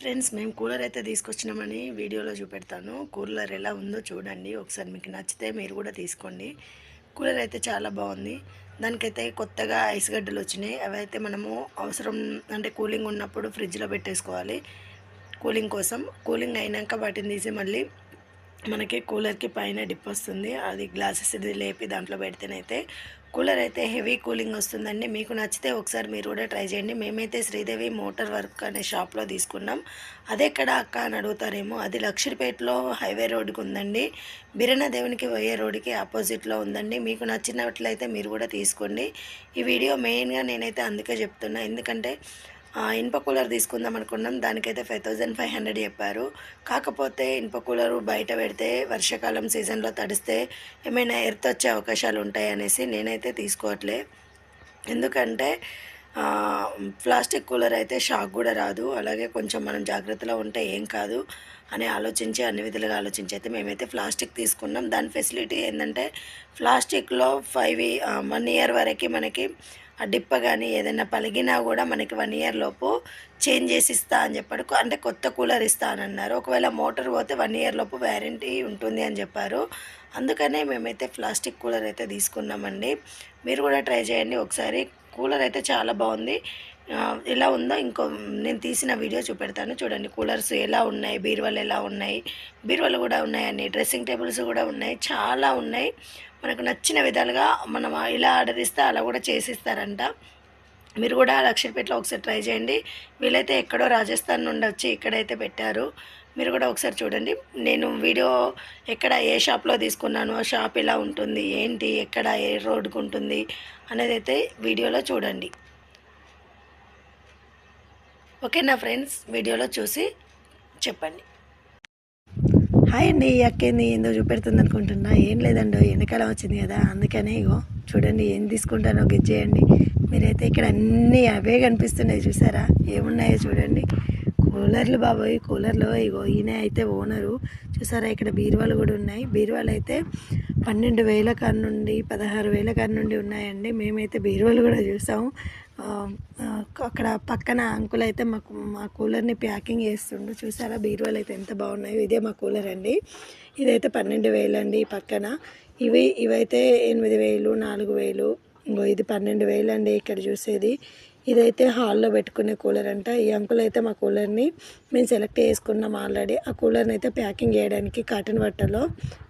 Friends మేము cooler అయితే తీసుకొచ్చినామని వీడియోలో చూపెడతాను. కూలర్ ఎలా ఉందో చూడండి. ఒకసారి మీకు నచ్చితే మీరు కూడా తీసుకోండి. కూలర్ అయితే చాలా బాగుంది. దానికైతే కొత్తగా ఐస్ గడ్డలు వచ్చినాయి. అవి అయితే మనము అవసరం అంటే కూలింగ్ ఉన్నప్పుడు ఫ్రిడ్జ్లో పెట్టేసుకోవాలి. కూలింగ్ కోసం. కూలింగ్ అయినాక వాటిని తీసి మళ్ళీ మనకి కూలర్కి పైన డిప్ వస్తుంది. అది గ్లాసెస్ ఇది లేపి దాంట్లో పెడితేనైతే కూలర్ అయితే హెవీ కూలింగ్ వస్తుందండి. మీకు నచ్చితే ఒకసారి మీరు కూడా ట్రై చేయండి. మేమైతే శ్రీదేవి మోటార్ వర్క్ అనే షాప్లో తీసుకున్నాం. అది ఎక్కడ అక్క అని అడుగుతారేమో అది లక్షిపేటలో హైవే రోడ్డుకి ఉందండి. బిరణ దేవునికి పోయే రోడ్డుకి ఆపోజిట్లో ఉందండి. మీకు నచ్చినట్లయితే మీరు కూడా తీసుకోండి. ఈ వీడియో మెయిన్గా నేనైతే అందుకే చెప్తున్నా. ఎందుకంటే ఇనుప కూలర్ తీసుకుందాం అనుకున్నాం. దానికైతే ఫైవ్ థౌజండ్ ఫైవ్ హండ్రెడ్ చెప్పారు. కాకపోతే ఇనుప కూలరు బయట పెడితే వర్షాకాలం సీజన్లో తడిస్తే ఏమైనా ఎర్త్ వచ్చే అవకాశాలు ఉంటాయి అనేసి నేనైతే తీసుకోవట్లే. ఎందుకంటే ప్లాస్టిక్ కూలర్ అయితే షాక్ కూడా రాదు. అలాగే కొంచెం మనం జాగ్రత్తలో ఉంటే ఏం కాదు అని ఆలోచించి అన్ని విధాలుగా ఆలోచించి అయితే మేమైతే ప్లాస్టిక్ తీసుకున్నాం. దాని ఫెసిలిటీ ఏంటంటే ప్లాస్టిక్లో ఫైవ్ వన్ ఇయర్ వరకు మనకి ఆ డిప్ప కానీ ఏదైనా పలిగినా కూడా మనకి వన్ ఇయర్ లోపు చేంజ్ చేసి ఇస్తా అని చెప్పాడు అంటే కొత్త కూలర్ ఇస్తా అని అన్నారు. ఒకవేళ మోటార్ పోతే వన్ ఇయర్ లోపు వ్యారంటీ ఉంటుంది అని చెప్పారు. అందుకనే మేమైతే ప్లాస్టిక్ కూలర్ అయితే తీసుకున్నామండి. మీరు కూడా ట్రై చేయండి ఒకసారి. కూలర్ అయితే చాలా బాగుంది. ఎలా ఉందో ఇంకో నేను తీసిన వీడియో చూపెడతాను. చూడండి కూలర్స్ ఎలా ఉన్నాయి బీరువాలు ఎలా ఉన్నాయి. బీరువాలు కూడా ఉన్నాయండి డ్రెస్సింగ్ టేబుల్స్ కూడా ఉన్నాయి చాలా ఉన్నాయి. మనకు నచ్చిన విధాలుగా మనం ఇలా ఆర్డర్ ఇస్తే అలా కూడా చేసిస్తారంట. మీరు కూడా లక్షపేటలో ఒకసారి ట్రై చేయండి. వీలైతే ఎక్కడో రాజస్థాన్ నుండి వచ్చి ఇక్కడైతే పెట్టారు. మీరు కూడా ఒకసారి చూడండి. నేను వీడియో ఎక్కడ ఏ షాప్లో తీసుకున్నాను షాప్ ఎలా ఉంటుంది ఏంటి ఎక్కడ ఏ రోడ్డుకు ఉంటుంది అనేది అయితే వీడియోలో చూడండి. ఓకేనా ఫ్రెండ్స్? వీడియోలో చూసి చెప్పండి. హాయ్ అండి ఈ అక్కేంది ఏందో? చూపెడుతుంది అనుకుంటున్నా. ఏం లేదండి ఎండాకాలం వచ్చింది కదా అందుకనే ఇగో చూడండి ఏం తీసుకుంటానో గెజ్జేయండి మీరైతే ఇక్కడ అన్నీ అవే కనిపిస్తున్నాయి చూసారా? ఏమున్నాయో చూడండి. కూలర్లు బాబోయ్ కూలర్లు. ఇగో ఈయన అయితే ఓనరు. చూసారా ఇక్కడ బీరువాలు కూడా ఉన్నాయి. బీరువాలు అయితే పన్నెండు వేల కాడ నుండి పదహారు వేల కాడ నుండి ఉన్నాయండి. మేమైతే బీరువాలు కూడా చూసాము అక్కడ పక్కన అంకుల్ అయితే మాకు మా కూలర్ని ప్యాకింగ్ చేస్తుండు. చూసారా? బీరువాలు అయితే ఎంత బాగున్నాయో. ఇదే మా కూలర్ అండి. ఇదైతే పన్నెండు వేలు అండి పక్కన. ఇవి ఇవైతే ఎనిమిది వేలు నాలుగు వేలు. ఇంకో ఇది పన్నెండు వేలు అండి ఇక్కడ చూసేది. ఇదైతే హాల్లో పెట్టుకునే కూలర్ అంట. ఈ అంకుల్ అయితే మా కూలర్ని మేము సెలెక్ట్ చేసుకున్నాం ఆల్రెడీ. ఆ కూలర్ని అయితే ప్యాకింగ్ చేయడానికి కాటన్ బట్టలో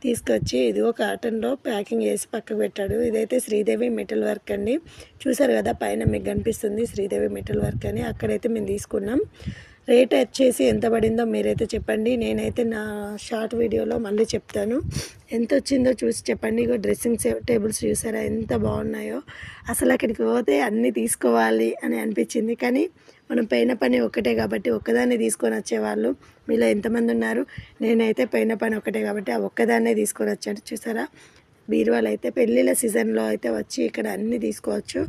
తీసుకొచ్చి ఇదిగో కాటన్లో ప్యాకింగ్ చేసి పక్కకు పెట్టాడు. ఇదైతే శ్రీదేవి మెటల్ వర్క్ అండి. చూసారు కదా పైన మీకు కనిపిస్తుంది శ్రీదేవి మెటల్ వర్క్ అని. అక్కడైతే మేము తీసుకున్నాం. రేట్ వచ్చేసి ఎంత పడిందో మీరైతే చెప్పండి. నేనైతే నా షార్ట్ వీడియోలో మళ్ళీ చెప్తాను. ఎంత వచ్చిందో చూసి చెప్పండి. ఇగో డ్రెస్సింగ్ టేబుల్స్ చూసారా ఎంత బాగున్నాయో. అసలు అక్కడికి పోతే అన్నీ తీసుకోవాలి అని అనిపించింది. కానీ మనం పైన పని ఒక్కటే కాబట్టి ఒక్కదాన్ని తీసుకొని వచ్చేవాళ్ళు. మీలో ఎంతమంది ఉన్నారు? నేనైతే పైన పని ఒక్కటే కాబట్టి ఆ ఒక్కదాన్నే తీసుకొని వచ్చాను. చూసారా? బీరువాలు అయితే పెళ్ళిళ్ళ సీజన్లో అయితే వచ్చి ఇక్కడ అన్నీ తీసుకోవచ్చు.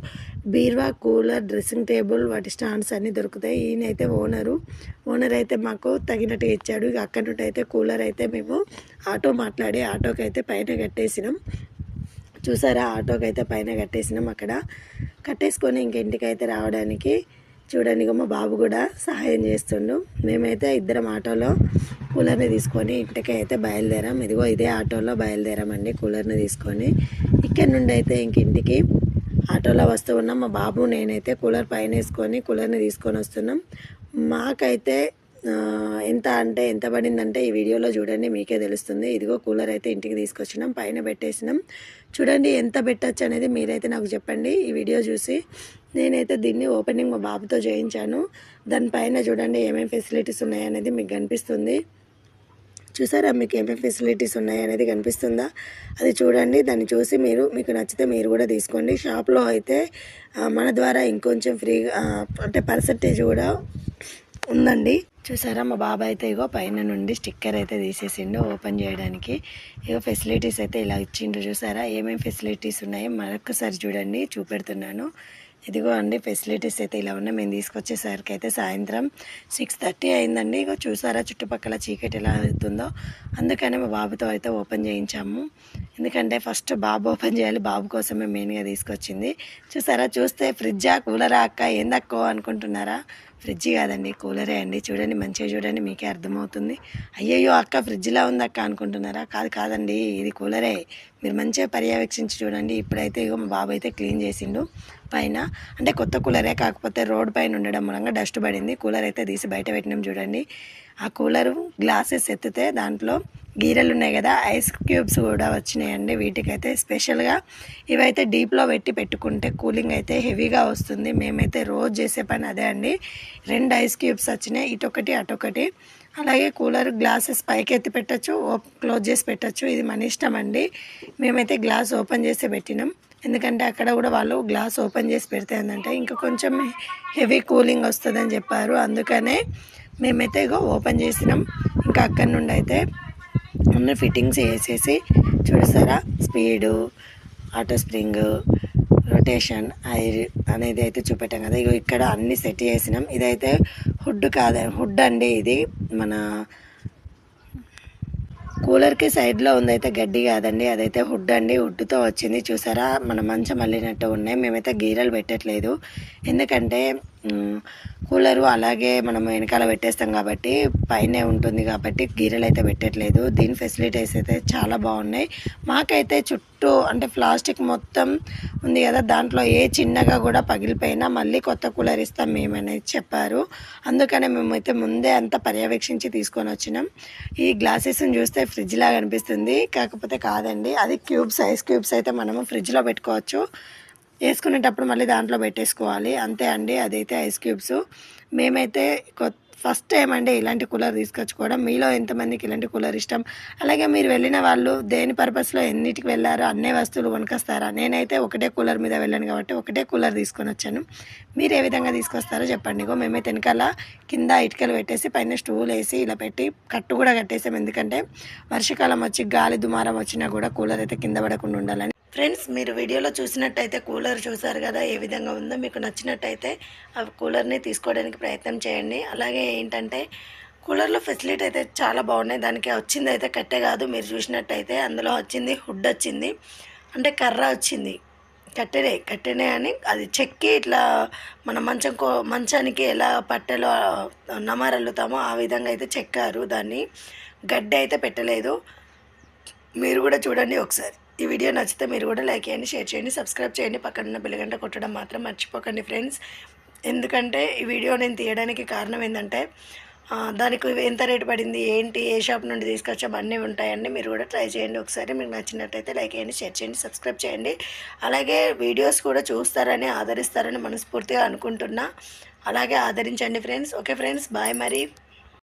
బీరువా కూలర్ డ్రెస్సింగ్ టేబుల్ వాటి స్టాండ్స్ అన్నీ దొరుకుతాయి. ఈయన అయితే ఓనరు. ఓనర్ అయితే మాకు తగినట్టుగా ఇచ్చాడు. ఇక అక్కడి నుండి అయితే కూలర్ అయితే మేము ఆటో మాట్లాడి ఆటోకి అయితే పైన కట్టేసినాం. చూసారా? ఆటోకి అయితే పైన కట్టేసినాం అక్కడ. కట్టేసుకొని ఇంక ఇంటికి అయితే రావడానికి చూడండి మా బాబు కూడా సహాయం చేస్తుండు. మేమైతే ఇద్దరం ఆటోలో కూలర్ని తీసుకొని ఇంటికి అయితే బయలుదేరాం. ఇదిగో ఇదే ఆటోలో బయలుదేరామండి కూలర్ని తీసుకొని. ఇక్కడ నుండి అయితే ఇంక ఇంటికి ఆటోలో వస్తూ ఉన్నాం. మా బాబు నేనైతే కూలర్ పైన వేసుకొని కూలర్ని తీసుకొని వస్తున్నాం. మాకైతే ఎంత అంటే ఎంత పడిందంటే ఈ వీడియోలో చూడండి మీకే తెలుస్తుంది. ఇదిగో కూలర్ అయితే ఇంటికి తీసుకొచ్చినాం పైన పెట్టేసినాం. చూడండి ఎంత పెట్టచ్చు అనేది మీరైతే నాకు చెప్పండి. ఈ వీడియో చూసి నేనైతే దీన్ని ఓపెనింగ్ మా బాబుతో చేయించాను. దానిపైన చూడండి ఏమేమి ఫెసిలిటీస్ ఉన్నాయనేది మీకు కనిపిస్తుంది. చూసారా మీకు ఏమేమి ఫెసిలిటీస్ ఉన్నాయి అనేది కనిపిస్తుందా? అది చూడండి దాన్ని చూసి మీరు మీకు నచ్చితే మీరు కూడా తీసుకోండి. షాప్లో అయితే మన ద్వారా ఇంకొంచెం ఫ్రీగా అంటే పర్సంటేజ్ కూడా ఉందండి. చూసారా మా బాబాయ్ అయితే ఇగో పైన నుండి స్టిక్కర్ అయితే తీసేసిండు ఓపెన్ చేయడానికి. ఇగో ఫెసిలిటీస్ అయితే ఇలా ఇచ్చిండు చూసారా? ఏమేమి ఫెసిలిటీస్ ఉన్నాయో? మరొకసారి చూడండి చూపెడుతున్నాను. ఇదిగో అండి ఫెసిలిటీస్ అయితే ఇలా ఉన్నాయి. మేము తీసుకొచ్చేసరికి అయితే సాయంత్రం సిక్స్ థర్టీ అయిందండి. ఇగో చూసారా చుట్టుపక్కల చీకటి ఎలా అవుతుందో. అందుకనే మా బాబుతో అయితే ఓపెన్ చేయించాము. ఎందుకంటే ఫస్ట్ బాబు ఓపెన్ చేయాలి. బాబు కోసమే మెయిన్గా తీసుకొచ్చింది. చూసారా చూస్తే ఫ్రిడ్జా కూలరా అక్క? ఏందక్కో అనుకుంటున్నారా? ఫ్రిడ్జ్ కాదండి కూలరే అండి. చూడండి మంచిగా చూడండి మీకే అర్థమవుతుంది. అయ్యయ్యో అక్క ఫ్రిడ్జ్లా ఉంది అక్క అనుకుంటున్నారా? కాదు కాదండి ఇది కూలరే. మీరు మంచిగా పర్యవేక్షించి చూడండి. ఇప్పుడైతే ఇగో మా బాబు అయితే క్లీన్ చేసిండు పైన. అంటే కొత్త కూలరే కాకపోతే రోడ్ పైన ఉండడం మూలంగా డస్ట్ పడింది. కూలర్ అయితే తీసి బయట పెట్టినాం చూడండి. ఆ కూలరు గ్లాసెస్ ఎత్తితే దాంట్లో గీరలు ఉన్నాయి కదా ఐస్ క్యూబ్స్ కూడా వచ్చినాయండి వీటికైతే స్పెషల్గా. ఇవైతే డీప్లో పెట్టి పెట్టుకుంటే కూలింగ్ అయితే హెవీగా వస్తుంది. మేమైతే రోజు చేసే పని అదే అండి. రెండు ఐస్ క్యూబ్స్ వచ్చినాయి ఇటొకటి అటొకటి. అలాగే కూలర్ గ్లాసెస్ పైకి ఎత్తి పెట్టచ్చు క్లోజ్ చేసి పెట్టచ్చు. ఇది మన ఇష్టం అండి. మేమైతే గ్లాస్ ఓపెన్ చేసి పెట్టినాం. ఎందుకంటే అక్కడ కూడా వాళ్ళు గ్లాస్ ఓపెన్ చేసి పెడితే ఏంటంటే ఇంకా కొంచెం హెవీ కూలింగ్ వస్తుందని చెప్పారు. అందుకనే మేమైతే ఇగో ఓపెన్ చేసినాం. ఇంకా అక్కడి నుండి అయితే అన్ని ఫిట్టింగ్స్ వేసేసి చూసారా speed auto spring rotation air అనేది అయితే చూపెట్టాం కదా. ఇగో ఇక్కడ అన్ని సెట్ చేసినాం. ఇదైతే హుడ్ కాదు హుడ్ అండి ఇది. మన కూలర్కి సైడ్లో ఉందైతే గడ్డి కాదండి. అదైతే హుడ్ అండి. హుడ్తో వచ్చింది. చూసారా? మన మంచం మళ్ళినట్టు ఉన్నాయి. మేమైతే గీరలు పెట్టట్లేదు. ఎందుకంటే కూలరు అలాగే మనం వెనకాల పెట్టేస్తాం కాబట్టి పైనే ఉంటుంది కాబట్టి గీరలు అయితే పెట్టట్లేదు. దీని ఫెసిలిటీస్ అయితే చాలా బాగున్నాయి. మాకైతే చుట్టూ అంటే ప్లాస్టిక్ మొత్తం ఉంది కదా దాంట్లో ఏ చిన్నగా కూడా పగిలిపోయినా మళ్ళీ కొత్త కూలర్ ఇస్తాం మేమనేది చెప్పారు. అందుకనే మేమైతే ముందే అంతా పర్యవేక్షించి తీసుకొని వచ్చినాం. ఈ గ్లాసెస్ని చూస్తే ఫ్రిడ్జ్ లాగా అనిపిస్తుంది. కాకపోతే కాదండి అది క్యూబ్స్ ఐస్ క్యూబ్స్ అయితే మనము ఫ్రిడ్జ్లో పెట్టుకోవచ్చు. వేసుకునేటప్పుడు మళ్ళీ దాంట్లో పెట్టేసుకోవాలి. అంతే అండి అదైతే ఐస్ క్యూబ్స్. మేమైతే ఫస్ట్ టైం అండి ఇలాంటి కూలర్ తీసుకొచ్చుకోవడం. మీలో ఎంతమందికి ఇలాంటి కూలర్ ఇష్టం? అలాగే మీరు వెళ్ళిన వాళ్ళు దేని పర్పస్లో ఎన్నిటికి వెళ్ళారో అన్ని వస్తువులు కొనుకొస్తారా? నేనైతే ఒకటే కూలర్ మీద వెళ్ళాను కాబట్టి ఒకటే కూలర్ తీసుకొని వచ్చాను. మీరు ఏ విధంగా తీసుకొస్తారో చెప్పండి. ఇగో మేమైతే వెనకాల కింద ఇటుకలు పెట్టేసి పైన స్టూల్ వేసి ఇలా పెట్టి కట్టు కూడా కట్టేసాం. ఎందుకంటే వర్షాకాలం వచ్చి గాలి దుమారం వచ్చినా కూడా కూలర్ అయితే కింద పడకుండా ఉండాలని ఫ్రెండ్స్ మీరు వీడియోలో చూసినట్టయితే కూలర్ చూసారు కదా ఏ విధంగా ఉందో మీకు నచ్చినట్టయితే ఆ కూలర్ని తీసుకోవడానికి ప్రయత్నం చేయండి. అలాగే ఏంటంటే కూలర్లో ఫెసిలిటీ అయితే చాలా బాగున్నాయి. దానికి వచ్చింది అయితే కట్టే కాదు మీరు చూసినట్టయితే అందులో వచ్చింది హుడ్ వచ్చింది అంటే కర్ర వచ్చింది. కట్టెనే కట్టెనే అని అది చెక్కి ఇట్లా మన మంచం కో మంచానికి ఎలా పట్టెలో నమరల్లుతామో ఆ విధంగా అయితే చెక్కారు. దాన్ని గడ్డి అయితే పెట్టలేదు. మీరు కూడా చూడండి ఒకసారి. ఈ వీడియో నచ్చితే మీరు కూడా లైక్ చేయండి షేర్ చేయండి సబ్స్క్రైబ్ చేయండి. పక్కన ఉన్న కొట్టడం మాత్రం మర్చిపోకండి ఫ్రెండ్స్. ఎందుకంటే ఈ వీడియో నేను తీయడానికి కారణం ఏంటంటే దానికి ఎంత రేటు పడింది ఏంటి ఏ షాప్ నుండి తీసుకొచ్చాం అన్నీ ఉంటాయండి మీరు కూడా ట్రై చేయండి. ఒకసారి మీకు నచ్చినట్టయితే లైక్ చేయండి షేర్ చేయండి సబ్స్క్రైబ్ చేయండి. అలాగే వీడియోస్ కూడా చూస్తారని ఆదరిస్తారని మనస్ఫూర్తిగా అనుకుంటున్నా. అలాగే ఆదరించండి ఫ్రెండ్స్. ఓకే ఫ్రెండ్స్ బాయ్ మరి.